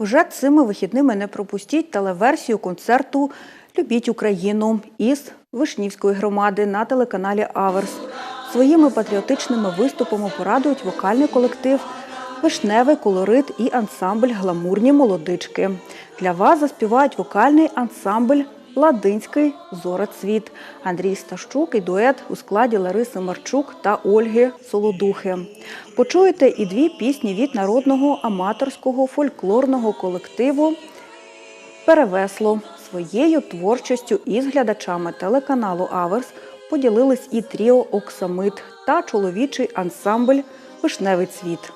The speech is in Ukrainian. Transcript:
Вже цими вихідними не пропустіть телеверсію концерту Любіть Україну із Вишнівської громади на телеканалі Аверс. Своїми патріотичними виступами порадують вокальний колектив Вишневий колорит і ансамбль Гламурні молодички. Для вас заспівають вокальний ансамбль Ладинський Зорецвіт, Андрій Стащук і дует у складі Лариси Марчук та Ольги Солодухи. Почуєте і дві пісні від народного аматорського фольклорного колективу Перевесло своєю творчістю із глядачами телеканалу Аверс поділились і тріо Оксамит та чоловічий ансамбль Вишневий цвіт.